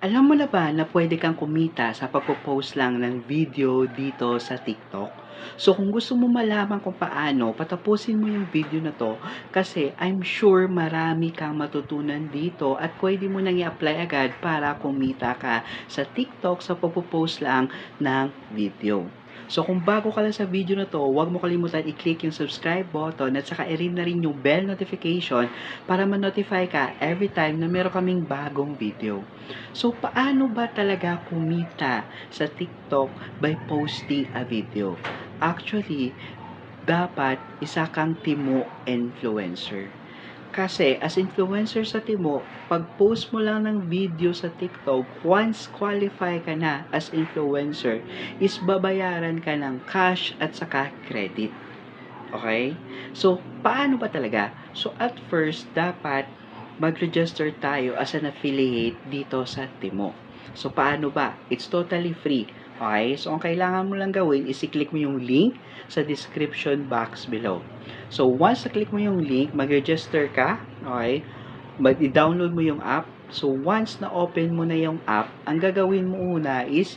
Alam mo na ba na pwede kang kumita sa pagpo-post lang ng video dito sa TikTok? So kung gusto mo malaman kung paano, patapusin mo yung video na 'to kasi I'm sure marami kang matutunan dito at pwede mo nang i-apply agad para kumita ka sa TikTok sa pagpo-post lang ng video. So kung bago ka lang sa video na 'to, huwag mo kalimutan i-click yung subscribe button at saka i-ring na rin yung bell notification para ma-notify ka every time na meron kaming bagong video. So paano ba talaga kumita sa TikTok by posting a video? Actually, dapat isa kang Timo influencer. Kasi as influencer sa Timo, pag-post mo lang ng video sa TikTok, once qualify ka na as influencer, is babayaran ka ng cash at saka credit. Okay? So, paano ba talaga? So, at first, dapat mag-register tayo as an affiliate dito sa Timo. So, paano ba? It's totally free. Okay? So, ang kailangan mo lang gawin is i-click mo yung link sa description box below. So, once na-click mo yung link, mag-register ka. Okay? Mag-download mo yung app. So, once na-open mo na yung app, ang gagawin mo una is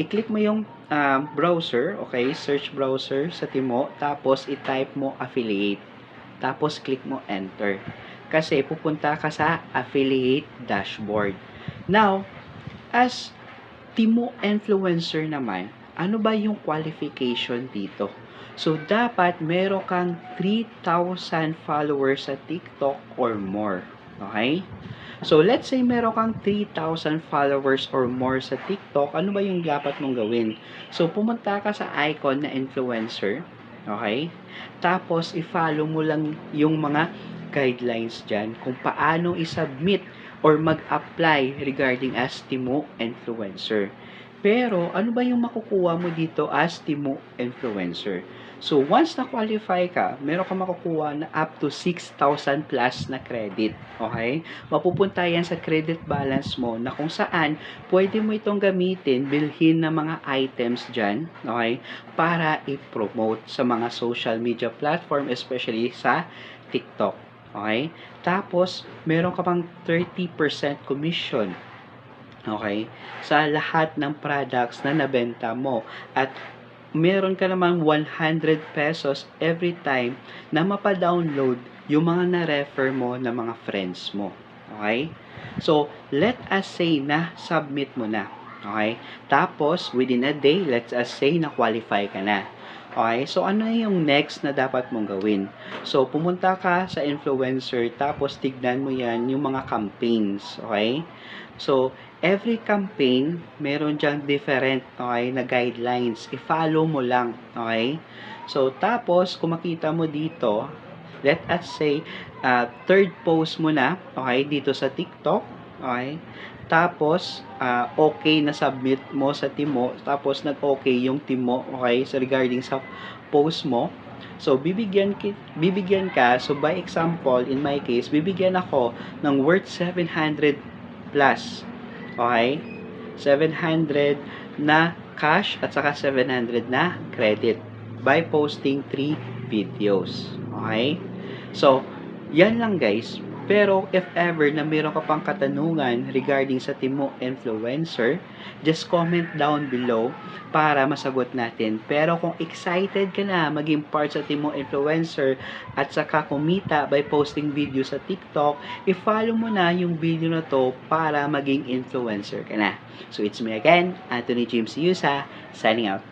i-click mo yung uh, browser, okay? Search browser sa Timo. Tapos, i-type mo affiliate. Tapos, click mo enter. Kasi, pupunta ka sa affiliate dashboard. Now, as Timo influencer naman, ano ba yung qualification dito? So, dapat meron kang 3,000 followers sa TikTok or more. Okay? So, let's say meron kang 3,000 followers or more sa TikTok, ano ba yung dapat mong gawin? So, pumunta ka sa icon na influencer. Okay? Tapos, i-follow mo lang yung mga guidelines dyan kung paano i-submit or mag-apply regarding as Timo Influencer. Pero, ano ba yung makukuha mo dito as Timo Influencer? So, once na-qualify ka, meron ka makukuha na up to 6,000 plus na credit. Okay? Mapupunta yan sa credit balance mo na kung saan pwede mo itong gamitin, bilhin ng mga items dyan. Okay? Para i-promote sa mga social media platform, especially sa TikTok. Okay? Tapos, meron ka pang 30% commission Okay? Sa lahat ng products na nabenta mo. At meron ka namang 100 pesos every time na mapadownload yung mga na-refer mo na mga friends mo. Okay? So, let us say na submit mo na. Okay? Tapos, within a day, let's us say na qualify ka na. Okay? So, ano yung next na dapat mong gawin? So, pumunta ka sa influencer, tapos tignan mo yan yung mga campaigns. Okay? So, every campaign, meron diyang different, okay, na guidelines. I-follow mo lang, okay? So, tapos, kung makita mo dito, let us say, uh, third post mo na, okay, dito sa TikTok, okay? Tapos, uh, okay na submit mo sa Timo, tapos nag-okay yung Timo, okay, so regarding sa post mo, So, bibigyan, ki, bibigyan ka, so by example, in my case, bibigyan ako ng worth 700 plus. Okay? 700 na cash at saka 700 na credit by posting 3 videos. Okay? So, yan lang guys. Pero if ever na meron ka pang katanungan regarding sa Timo Influencer, just comment down below para masagot natin. Pero kung excited ka na maging part sa Timo Influencer at saka kumita by posting video sa TikTok, i-follow mo na yung video na to para maging influencer ka na. So it's me again, Anthony James Yusa, signing out.